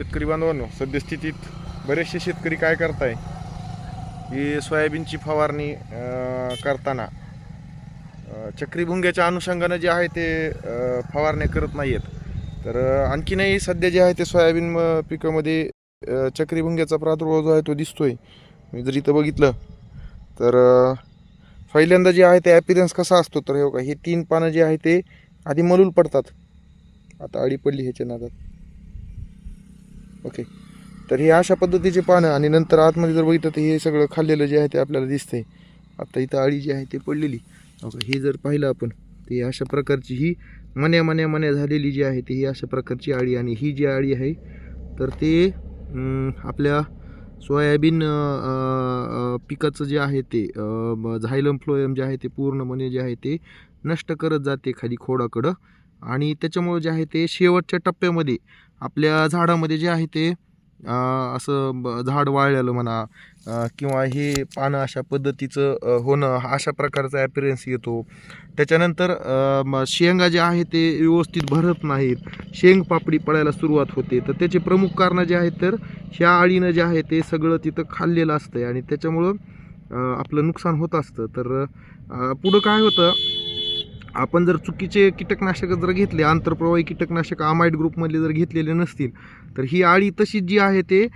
शेतकरी बांधवांनो सद्यस्थितीत बरेचसे शेतकरी काय करताय? की सोयाबीनची फवारणी करताना चक्रीभुंग्याच्या अनुषंगानं जे आहे ते फवारण्या करत नाही आहेत तर आणखीनही सध्या जे आहे ते सोयाबीन पिकामध्ये चक्रीभुंग्याचा प्रादुर्भाव जो आहे तो दिसतोय. मी जर इथं बघितलं तर पहिल्यांदा जे आहे ते ॲपिरन्स कसा असतो तर हे बघा हे तीन पानं जे आहे ते आधी मलूल पडतात. आता अळी पडली ह्याच्या नादात. ओके तर हे अशा पद्धतीचे पानं आणि नंतर आतमध्ये जर बघितलं तर हे सगळं खाल्लेलं जे आहे ते आपल्याला दिसतंय. आता इथं अळी जी आहे ते पडलेली. ओके हे जर पाहिलं आपण तर हे अशा प्रकारची ही मन्या मन्या मन्या झालेली जी आहे ती ही अशा प्रकारची अळी आणि ही जी अळी आहे तर ते आपल्या सोयाबीन पिकाचं जे आहे ते झायलम फ्लोएम जे आहे ते पूर्णपणे जे आहे ते नष्ट करत जाते खाली खोडाकडं. आणि त्याच्यामुळे जे आहे ते शेवटच्या टप्प्यामध्ये आपल्या झाडामध्ये जे आहे ते असं ब- झाड वाळलेलं म्हणा किंवा हे पानं अशा पद्धतीचं होणं हा अशा प्रकारचा ॲपिरन्स येतो. त्याच्यानंतर शेंगा जे आहे ते व्यवस्थित भरत नाहीत. शेंग पापडी पडायला सुरुवात होते. तर त्याचे प्रमुख कारणं जे आहेत तर ह्या आळीनं जे आहे ते सगळं तिथं खाल्लेलं असतं आणि त्याच्यामुळं आपलं नुकसान होत असतं. तर पुढं काय होतं? आपण जर चुकीचे कीटकनाशक जर घेतले आंतरप्रवाही कीटकनाशक आमाईड ग्रुपमधले जर घेतलेले नसतील तर ही आळी तशी जी आहे ते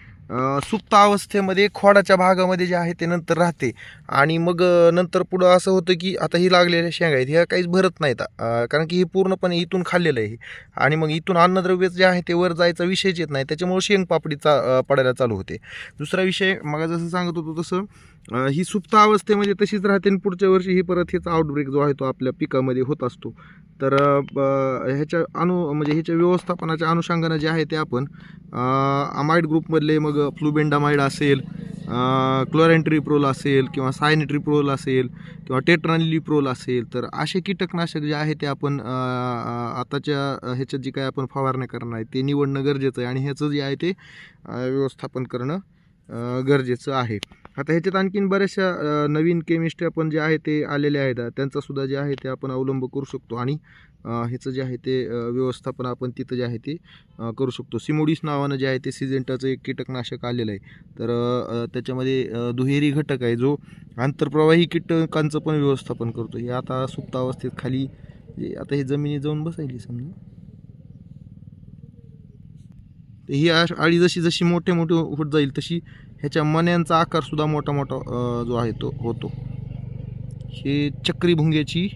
सुप्त अवस्थेमध्ये खोडाच्या भागामध्ये जे आहे ते नंतर राहते. आणि मग नंतर पुढं असं होतं की आता ही लागलेल्या शेंगा आहेत ह्या काहीच भरत नाहीत. कारण की हे पूर्णपणे इथून खाल्लेलं आहे आणि मग इथून अन्नद्रव्य जे आहे ते वर जायचा विषयच येत नाही. त्याच्यामुळे शेंग चा पडायला चालू होते. दुसरा विषय मग जसं सांगत होतो तसं ही सुप्त अवस्थेमध्ये म्हणजे तशीच राहते आणि पुढच्या वर्षी ही परत ह्याचा आउटब्रेक जो आहे तो आपल्या पिकामध्ये होत असतो. तर ब- ह्याच्या अनु म्हणजे ह्याच्या व्यवस्थापनाच्या अनुषंगानं जे आहे ते आपण अमाइड ग्रुपमधले मग फ्लुबेंडामाइड असेल क्लोरेंट्रिप्रोल असेल किंवा सायनिट्रिप्रोल असेल किंवा टेट्रानिलिप्रोल असेल तर असे कीटकनाशक जे आहे ते आपण आताच्या ह्याच्यात जी काय आपण फवारण्या करणार आहे ते निवडणं गरजेचं आहे आणि ह्याचं जे आहे ते व्यवस्थापन करणं गरजेचं आहे. आता ह्याच्यात आणखीन बऱ्याचशा नवीन केमिस्ट्री आपण जे आहे ते आलेले आहेत. त्यांचासुद्धा जे आहे ते आपण अवलंब करू शकतो आणि ह्याचं जे आहे ते व्यवस्थापन आपण तिथं जे आहे ते करू शकतो. सिमोडीस नावानं जे आहे ते सिजेंटाचं एक कीटकनाशक आलेलं आहे. तर त्याच्यामध्ये दुहेरी घटक आहे जो आंतरप्रवाही कीटकांचं पण व्यवस्थापन करतो. हे आता सुप्त अवस्थेत खाली जे आता हे जमिनीत जाऊन बसायली समजा. तर ही अळी जशी जशी मोठे मोठे होत जाईल तशी ह्याच्या मण्यांचा आकारसुद्धा मोठा मोठा जो आहे तो होतो हे चक्रीभुंग्याची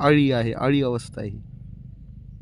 आळी आहे आळी अवस्था आहे ही.